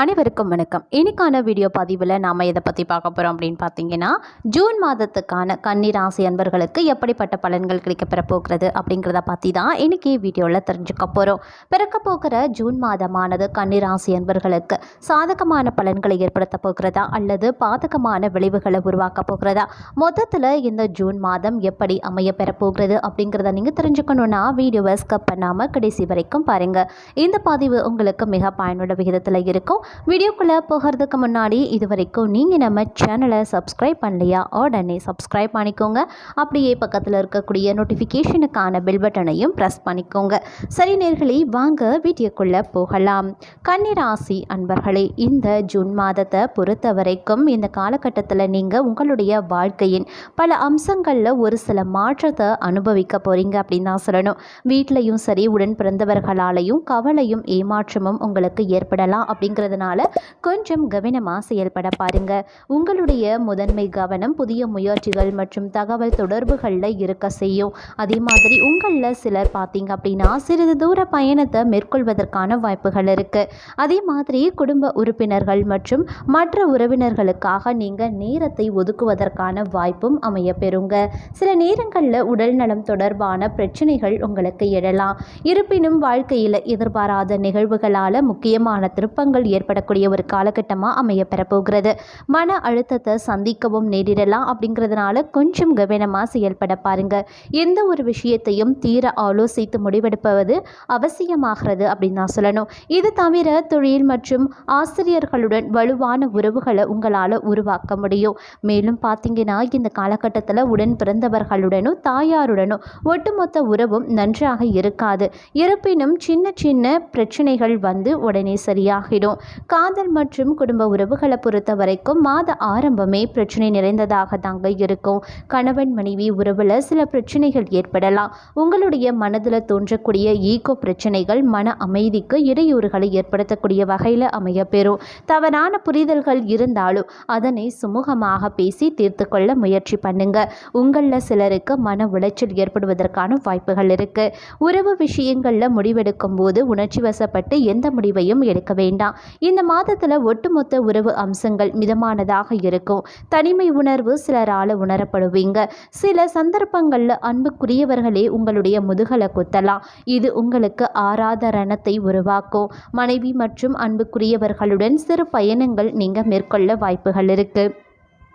அனைவருக்கும் வணக்கம். இன்னைக்கான வீடியோ பதிவில் நாம் எதை பற்றி பார்க்க போகிறோம் அப்படின்னு பார்த்தீங்கன்னா ஜூன் மாதத்துக்கான கன்னி ராசி அன்பர்களுக்கு எப்படிப்பட்ட பலன்கள் கிடைக்கப்பெற போகிறது அப்படிங்கிறத பற்றி தான் இன்றைக்கி வீடியோவில் தெரிஞ்சுக்க போகிறோம் பிறக்க போகிற ஜூன் மாதமானது கன்னி ராசி அன்பர்களுக்கு சாதகமான பலன்களை ஏற்படுத்த போகிறதா அல்லது பாதகமான விளைவுகளை உருவாக்க போகிறதா? மொத்தத்தில் இந்த ஜூன் மாதம் எப்படி அமைய போகிறது அப்படிங்கிறத நீங்கள் தெரிஞ்சுக்கணுன்னா வீடியோவை ஸ்கப் பண்ணாமல் கடைசி வரைக்கும் பாருங்கள் இந்த பதிவு உங்களுக்கு மிக பயனுள்ள விகிதத்தில் இருக்கும். வீடியோக்குள்ளே போகிறதுக்கு முன்னாடி இது வரைக்கும் நீங்கள் நம்ம சேனலை சப்ஸ்கிரைப் பண்ணலையா உடனே சப்ஸ்கிரைப் பண்ணிக்கோங்க. அப்படியே பக்கத்தில் இருக்கக்கூடிய நோட்டிஃபிகேஷனுக்கான பெல் பட்டனையும் ப்ரெஸ் பண்ணிக்கோங்க. சரி நேர்களே வாங்க வீடியோக்குள்ளே போகலாம். கன்னிராசி அன்பர்களே இந்த ஜூன் மாதத்தை பொறுத்த வரைக்கும் இந்த காலகட்டத்தில் நீங்கள் உங்களுடைய வாழ்க்கையின் பல அம்சங்களில் ஒரு சில மாற்றத்தை அனுபவிக்க போகிறீங்க அப்படின்னு தான் சொல்லணும். வீட்லேயும் சரி உடன் பிறந்தவர்களாலையும் கவலையும் ஏமாற்றமும் உங்களுக்கு ஏற்படலாம் அப்படிங்கிறது இருக்கிறதுனால கொஞ்சம் கவனமாக செயல்பட பாருங்க. உங்களுடைய முதன்மை கவனம் புதிய முயற்சிகள் மற்றும் தகவல் தொடர்புகளில் இருக்க செய்யும். அதே மாதிரி உங்களில் சிலர் பார்த்தீங்க அப்படின்னா சிறிது தூர பயணத்தை மேற்கொள்வதற்கான வாய்ப்புகள் இருக்கு. அதே மாதிரி குடும்ப உறுப்பினர்கள் மற்றும் மற்ற உறவினர்களுக்காக நீங்கள் நேரத்தை ஒதுக்குவதற்கான வாய்ப்பும் அமைய பெறுங்க சில நேரங்களில் உடல் நலம் தொடர்பான பிரச்சனைகள் உங்களுக்கு எழலாம். இருப்பினும் வாழ்க்கையில் எதிர்பாராத நிகழ்வுகளால் முக்கியமான திருப்பங்கள் ஏற்படக்கூடிய ஒரு காலகட்டமாக அமைய பெறப்போகிறது. மன அழுத்தத்தை சந்திக்கவும் நேரிடலாம் அப்படிங்கிறதுனால கொஞ்சம் கவனமாக செயல்பட பாருங்க. எந்த ஒரு விஷயத்தையும் தீர ஆலோசித்து முடிவெடுப்பது அவசியமாகிறது அப்படின்னு நான் சொல்லணும். இது தவிர தொழில் மற்றும் ஆசிரியர்களுடன் வலுவான உறவுகளை உங்களால் உருவாக்க முடியும். மேலும் பார்த்தீங்கன்னா இந்த காலகட்டத்தில் உடன் பிறந்தவர்களுடனும் தாயாருடனும் ஒட்டுமொத்த உறவும் நன்றாக இருக்காது. இருப்பினும் சின்ன சின்ன பிரச்சனைகள் வந்து உடனே சரியாகிடும். காதல் மற்றும் குடும்ப உறவுகளை பொறுத்த வரைக்கும் மாத ஆரம்பமே பிரச்சனை நிறைந்ததாக தாங்க இருக்கும். கணவன் மனைவி உறவில் சில பிரச்சனைகள் ஏற்படலாம். உங்களுடைய மனதில் தோன்றக்கூடிய ஈகோ பிரச்சனைகள் மன அமைதிக்கு இடையூறுகளை ஏற்படுத்தக்கூடிய வகையில் அமைய பெறும் தவறான புரிதல்கள் இருந்தாலும் அதனை சுமூகமாக பேசி தீர்த்து கொள்ள முயற்சி பண்ணுங்க. உங்களில் சிலருக்கு மன உளைச்சல் ஏற்படுவதற்கான வாய்ப்புகள் இருக்கு. உறவு விஷயங்களில் முடிவெடுக்கும் போது உணர்ச்சி வசப்பட்டு எந்த முடிவையும் எடுக்க வேண்டாம். இந்த மாதத்தில் ஒட்டுமொத்த உறவு அம்சங்கள் மிதமானதாக இருக்கும். தனிமை உணர்வு சிலரால் உணரப்படுவீங்க. சில சந்தர்ப்பங்களில் அன்புக்குரியவர்களே உங்களுடைய முதுகலை குத்தலாம். இது உங்களுக்கு ஆராதரணத்தை உருவாக்கும். மனைவி மற்றும் அன்புக்குரியவர்களுடன் சிறு பயணங்கள் நீங்கள் மேற்கொள்ள வாய்ப்புகள் இருக்குது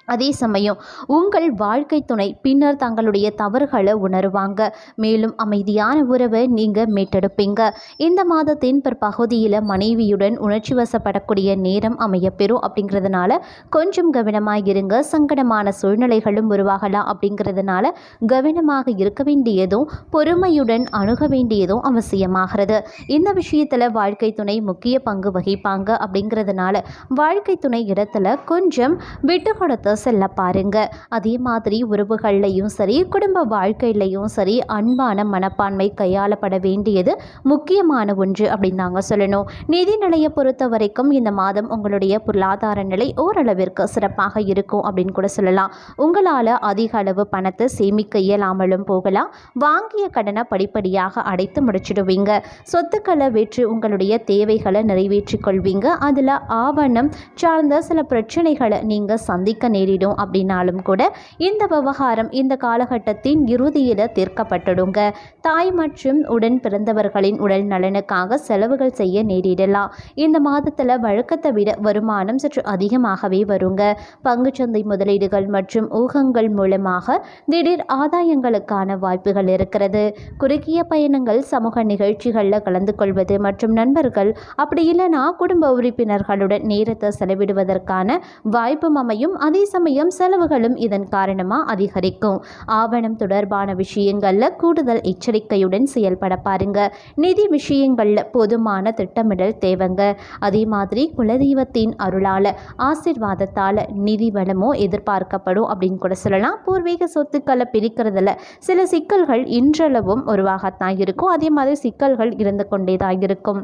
அதே சமயம் உங்கள் வாழ்க்கை துணை பின்னர் தங்களுடைய தவறுகளை உணருவாங்க. மேலும் அமைதியான உறவை நீங்கள் மீட்டெடுப்பீங்க. இந்த மாதத்தின் பிற்பகுதியில் மனைவியுடன் உணர்ச்சி வசப்படக்கூடிய நேரம் அமையப்பெறும் அப்படிங்கிறதுனால கொஞ்சம் கவனமாக இருங்க. சங்கடமான சூழ்நிலைகளும் உருவாகலாம் அப்படிங்கிறதுனால கவனமாக இருக்க வேண்டியதும் பொறுமையுடன் அணுக வேண்டியதும் அவசியமாகிறது. இந்த விஷயத்தில் வாழ்க்கை துணை முக்கிய பங்கு வகிப்பாங்க அப்படிங்கிறதுனால வாழ்க்கை துணை இடத்துல கொஞ்சம் விட்டு கொடுத்து செல்ல பாருங்க. அதே மாதிரி உறவுகள்லையும் சரி குடும்ப வாழ்க்கையிலையும் சரி அன்பான மனப்பான்மை கையாளப்பட வேண்டியது முக்கியமான ஒன்று அப்படின்னு நாங்கள் சொல்லணும். நிதி நிலையை பொறுத்த வரைக்கும் இந்த மாதம் உங்களுடைய பொருளாதார நிலை ஓரளவிற்கு சிறப்பாக இருக்கும் அப்படின்னு கூட சொல்லலாம். உங்களால் அதிக அளவு பணத்தை சேமிக்க இயலாமலும் போகலாம். வாங்கிய கடனை படிப்படியாக அடைத்து முடிச்சிடுவீங்க. சொத்துக்களை வெற்றி உங்களுடைய தேவைகளை நிறைவேற்றிக் கொள்வீங்க. அதில் ஆவணம் சார்ந்த சில பிரச்சனைகளை நீங்கள் சந்திக்க நேரிடும். நேரிடும் அப்படின்னாலும் கூட இந்த விவகாரம் இந்த காலகட்டத்தின் இறுதியில் தீர்க்கப்பட்டுடுங்க. தாய் மற்றும் உடன் பிறந்தவர்களின் உடல் நலனுக்காக செலவுகள் செய்ய நேரிடலாம். இந்த மாதத்தில் வழக்கத்தை விட வருமானம் சற்று அதிகமாகவே வருங்க. பங்குச்சந்தை முதலீடுகள் மற்றும் ஊகங்கள் மூலமாக திடீர் ஆதாயங்களுக்கான வாய்ப்புகள் இருக்கிறது. குறுகிய பயணங்கள் சமூக நிகழ்ச்சிகளில் கலந்து கொள்வது மற்றும் நண்பர்கள் அப்படி இல்லைனா குடும்ப உறுப்பினர்களுடன் நேரத்தை செலவிடுவதற்கான வாய்ப்பும் அமையும். அதே சமயம் செலவுகளும் இதன் காரணமாக அதிகரிக்கும். ஆவணம் தொடர்பான விஷயங்களில் கூடுதல் எச்சரிக்கையுடன் செயல்பட பாருங்க. நிதி விஷயங்களில் போதுமான திட்டமிடல் தேவைங்க. அதே மாதிரி குலதெய்வத்தின் அருளால் ஆசிர்வாதத்தால் நிதி வளமோ எதிர்பார்க்கப்படும் அப்படின்னு கூட சொல்லலாம். பூர்வீக சொத்துக்களை பிரிக்கிறதுல சில சிக்கல்கள் இன்றளவும் உருவாகத்தான் இருக்கும். அதே மாதிரி சிக்கல்கள் இருந்து கொண்டே தான் இருக்கும்.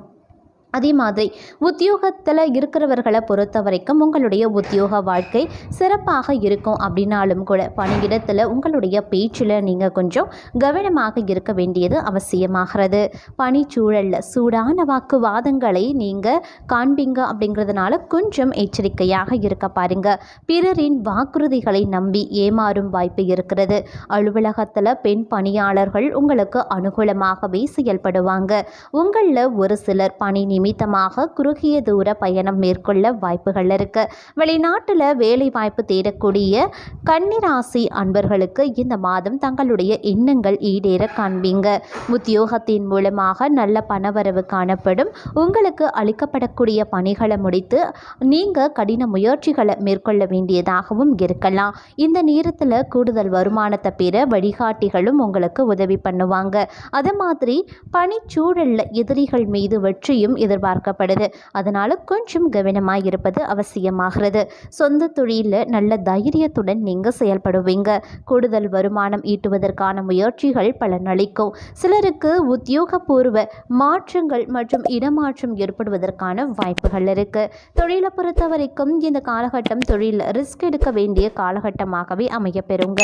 அதே மாதிரி உத்தியோகத்தில் இருக்கிறவர்களை பொறுத்த வரைக்கும் உங்களுடைய உத்தியோக வாழ்க்கை சிறப்பாக இருக்கும் அப்படின்னாலும் கூட பணியிடத்தில் உங்களுடைய பேச்சில் நீங்கள் கொஞ்சம் கவனமாக இருக்க வேண்டியது அவசியமாகிறது. பணிச்சூழலில் சூடான வாக்குவாதங்களை நீங்கள் காண்பீங்க அப்படிங்கிறதுனால கொஞ்சம் எச்சரிக்கையாக இருக்க பாருங்க. பிறரின் வாக்குறுதிகளை நம்பி ஏமாறும் வாய்ப்பு இருக்கிறது. அலுவலகத்தில் பெண் பணியாளர்கள் உங்களுக்கு அனுகூலமாகவே செயல்படுவாங்க. உங்களில் ஒரு சிலர் பணி நிமித்தமாக குறுகிய தூர பயணம் மேற்கொள்ள வாய்ப்புகள் இருக்கு. வெளிநாட்டில் வேலை வாய்ப்பு தேடக்கூடிய கன்னிராசி அன்பர்களுக்கு இந்த மாதம் தங்களுடைய எண்ணங்கள் ஈடேற காண்பீங்க. உத்தியோகத்தின் மூலமாக நல்ல பணவரவு காணப்படும். உங்களுக்கு அளிக்கப்படக்கூடிய பணிகளை முடித்து நீங்கள் கடின முயற்சிகளை மேற்கொள்ள வேண்டியதாகவும் இருக்கலாம். இந்த நேரத்தில் கூடுதல் வருமானத்தை பெற வழிகாட்டிகளும் உங்களுக்கு உதவி பண்ணுவாங்க. அது மாதிரி பணிச்சூழலில் எதிரிகள் மீது வெற்றியும் எதிர்பார்க்கப்படுது. அதனால் கொஞ்சம் கவனமாக இருப்பது அவசியமாகிறது. சொந்த தொழிலில் நல்ல தைரியத்துடன் நீங்கள் செயல்படுவீங்க. கூடுதல் வருமானம் ஈட்டுவதற்கான முயற்சிகள் பலனளிக்கும். சிலருக்கு உத்தியோகபூர்வ மாற்றங்கள் மற்றும் இடமாற்றம் ஏற்படுவதற்கான வாய்ப்புகள் இருக்கு. தொழிலை பொறுத்த வரைக்கும் இந்த காலகட்டம் தொழில் ரிஸ்க் எடுக்க வேண்டிய காலகட்டமாகவே அமையப்பெறுங்க.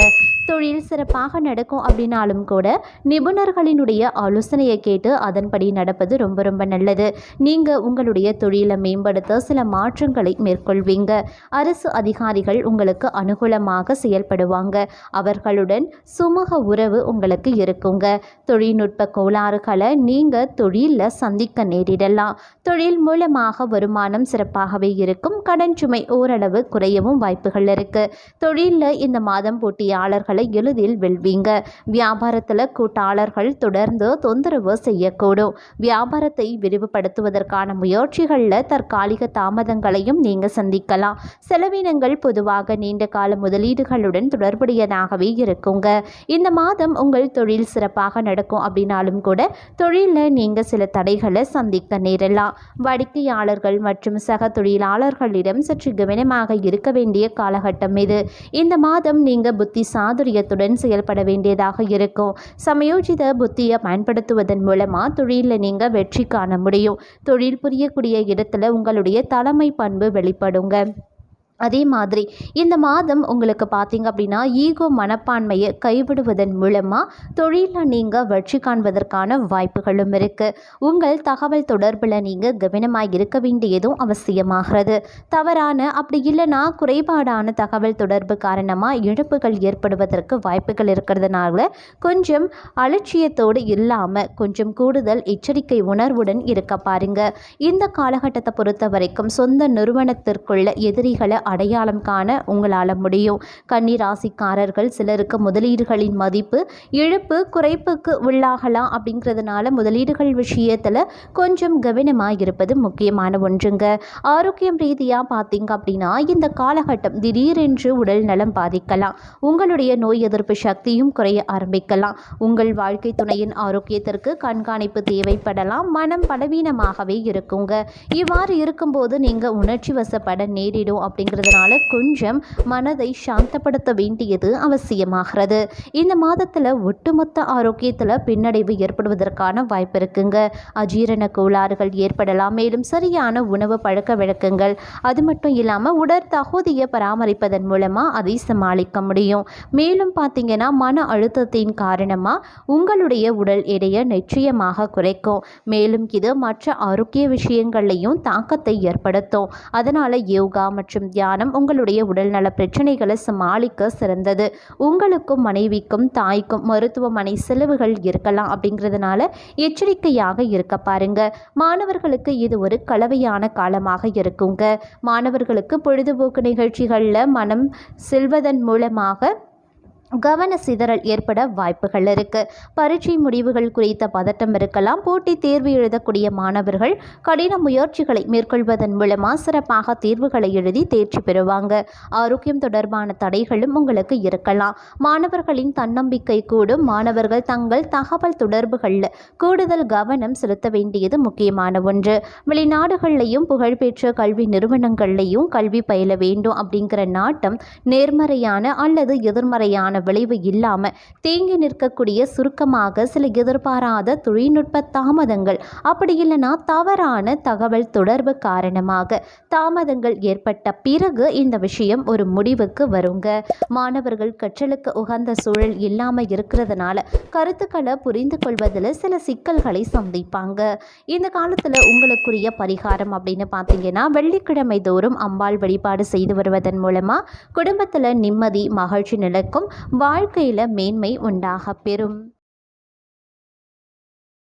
தொழில் சிறப்பாக நடக்கும் அப்படின்னாலும் கூட நிபுணர்களினுடைய ஆலோசனையை கேட்டு அதன்படி நடப்பது ரொம்ப ரொம்ப நல்லது. நீங்கள் உங்களுடைய தொழிலை மேம்படுத்த சில மாற்றங்களை மேற்கொள்வீங்க. அரசு அதிகாரிகள் உங்களுக்கு அனுகூலமாக செயல்படுவாங்க. அவர்களுடன் சுமூக உறவு உங்களுக்கு இருக்குங்க. தொழில்நுட்ப கோளாறுகளை நீங்கள் தொழிலில் சந்திக்க நேரிடலாம். தொழில் மூலமாக வருமானம் சிறப்பாகவே இருக்கும். கடன் சுமை ஓரளவு குறையவும் வாய்ப்புகள் இருக்குது தொழிலில் இந்த மாதம் போட்டியாளர்களை எளிதில் வெல்வீங்க. வியாபாரத்தில் கூட்டாளர்கள் தொடர்ந்து தொந்தரவு செய்யக்கூடும். வியாபாரத்தை செலுத்துவதற்கான முயற்சிகளில் தற்காலிக தாமதங்களையும் நீங்கள் சந்திக்கலாம். செலவினங்கள் பொதுவாக நீண்ட கால முதலீடுகளுடன் தொடர்புடையதாகவே இருக்குங்க. இந்த மாதம் உங்கள் தொழில் சிறப்பாக நடக்கும் அப்படின்னாலும் கூட தொழிலில் நீங்கள் சில தடைகளை சந்திக்க நேரலாம் வாடிக்கையாளர்கள் மற்றும் சக தொழிலாளர்களிடம் சற்று கவனமாக இருக்க வேண்டிய காலகட்டம் இது. இந்த மாதம் நீங்கள் புத்தி சாதுரியத்துடன் செயல்பட வேண்டியதாக இருக்கும். சமயோஜித புத்தியை பயன்படுத்துவதன் மூலமாக தொழிலில் நீங்கள் வெற்றி காண முடியும். தொழில் புரியக்கூடிய இடத்துல உங்களுடைய தலைமை பண்பு வெளிப்படுங்க. அதே மாதிரி இந்த மாதம் உங்களுக்கு பார்த்தீங்க அப்படின்னா ஈகோ மனப்பான்மையை கைவிடுவதன் மூலமாக தொழிலில் நீங்கள் வெற்றி காண்பதற்கான வாய்ப்புகளும் இருக்குது உங்கள் தகவல் தொடர்பில் நீங்கள் கவனமாக இருக்க வேண்டியதும் அவசியமாகிறது. தவறான அப்படி இல்லைன்னா குறைபாடான தகவல் தொடர்பு காரணமாக இழப்புகள் ஏற்படுவதற்கு வாய்ப்புகள் இருக்கிறதுனால கொஞ்சம் அலட்சியத்தோடு இல்லாமல் கொஞ்சம் கூடுதல் எச்சரிக்கை உணர்வுடன் இருக்க பாருங்க. இந்த காலகட்டத்தை பொறுத்த வரைக்கும் சொந்த நிறுவனத்திற்குள்ள எதிரிகளை அடையாளம் காண உங்களால் முடியும். கன்னிராசிக்காரர்கள் சிலருக்கு முதலீடுகளின் மதிப்பு இழப்பு குறைப்புக்கு உள்ளாகலாம் அப்படிங்கிறதுனால முதலீடுகள் விஷயத்தில் கொஞ்சம் கவனமாக இருப்பது முக்கியமான ஒன்றுங்க. ஆரோக்கியம் ரீதியாக பார்த்தீங்க அப்படின்னா இந்த காலகட்டம் திடீரென்று உடல் நலம் பாதிக்கலாம். உங்களுடைய நோய் எதிர்ப்பு சக்தியும் குறைய ஆரம்பிக்கலாம். உங்கள் வாழ்க்கை துணையின் ஆரோக்கியத்திற்கு கண்காணிப்பு தேவைப்படலாம். மனம் பலவீனமாகவே இருக்குங்க. இவ்வாறு இருக்கும்போது நீங்கள் உணர்ச்சி வசப்பட நேரிடும் இருக்கிறதுனால கொஞ்சம் மனதை சாந்தப்படுத்த வேண்டியது அவசியமாகிறது. இந்த மாதத்தில் ஒட்டுமொத்த ஆரோக்கியத்தில் பின்னடைவு ஏற்படுவதற்கான வாய்ப்பு இருக்குங்க. அஜீரண கோளாறுகள் ஏற்படலாம். மேலும் சரியான உணவு பழக்க வழக்கங்கள் அது மட்டும் இல்லாமல் உடற்தகுதியை பராமரிப்பதன் மூலமாக அதை சமாளிக்க முடியும். மேலும் பார்த்தீங்கன்னா மன அழுத்தத்தின் காரணமாக உங்களுடைய உடல் எடையை நிச்சயமாக குறைக்கும். மேலும் இது மற்ற ஆரோக்கிய விஷயங்கள்லையும் தாக்கத்தை ஏற்படுத்தும். அதனால் யோகா மற்றும் தியானம் உங்களுடைய உடல்நல பிரச்சனைகளை சமாளிக்க சிறந்தது. உங்களுக்கும் மனைவிக்கும் தாய்க்கும் மருத்துவமனை செலவுகள் இருக்கலாம் அப்படிங்கிறதுனால எச்சரிக்கையாக இருக்க பாருங்க. மாணவர்களுக்கு இது ஒரு கலவையான காலமாக இருக்குங்க. மாணவர்களுக்கு பொழுதுபோக்கு நிகழ்ச்சிகளில் மனம் செல்வதன் மூலமாக கவன சிதறல் ஏற்பட வாய்ப்புகள் இருக்கு. பரீட்சை முடிவுகள் குறித்த பதட்டம் இருக்கலாம். போட்டித் தேர்வு எழுதக்கூடிய மாணவர்கள் கடின முயற்சிகளை மேற்கொள்வதன் மூலமாக சிறப்பாக தேர்வுகளை எழுதி தேர்ச்சி பெறுவாங்க. ஆரோக்கியம் தொடர்பான தடைகளும் உங்களுக்கு இருக்கலாம். மாணவர்களின் தன்னம்பிக்கை கூடும். மாணவர்கள் தங்கள் தகவல் தொடர்புகளில் கூடுதல் கவனம் செலுத்த வேண்டியது முக்கியமான ஒன்று. வெளிநாடுகள்லையும் புகழ்பெற்ற கல்வி நிறுவனங்கள்லையும் கல்வி பயில வேண்டும் அப்படிங்கிற நாட்டம் நேர்மறையான அல்லது எதிர்மறையான அதற்கான விளைவு இல்லாமல் தேங்கி நிற்கக்கூடிய சுருக்கமாக சில எதிர்பாராத தொழில்நுட்ப தாமதங்கள். அப்படி இல்லைன்னா தவறான தகவல் தொடர்பு காரணமாக தாமதங்கள் ஏற்பட்ட பிறகு இந்த விஷயம் ஒரு முடிவுக்கு வருங்க. மாணவர்கள் கற்றலுக்கு உகந்த சூழல் இல்லாமல் இருக்கிறதுனால கருத்துக்களை புரிந்து கொள்வதில் சில சிக்கல்களை சந்திப்பாங்க. இந்த காலத்தில் உங்களுக்குரிய பரிகாரம் அப்படின்னு பார்த்தீங்கன்னா வெள்ளிக்கிழமை தோறும் அம்பாள் வழிபாடு செய்து வருவதன் மூலமாக குடும்பத்தில் நிம்மதி மகிழ்ச்சி நிலைக்கும். வாழ்க்கையில் மேன்மை உண்டாக பெறும்.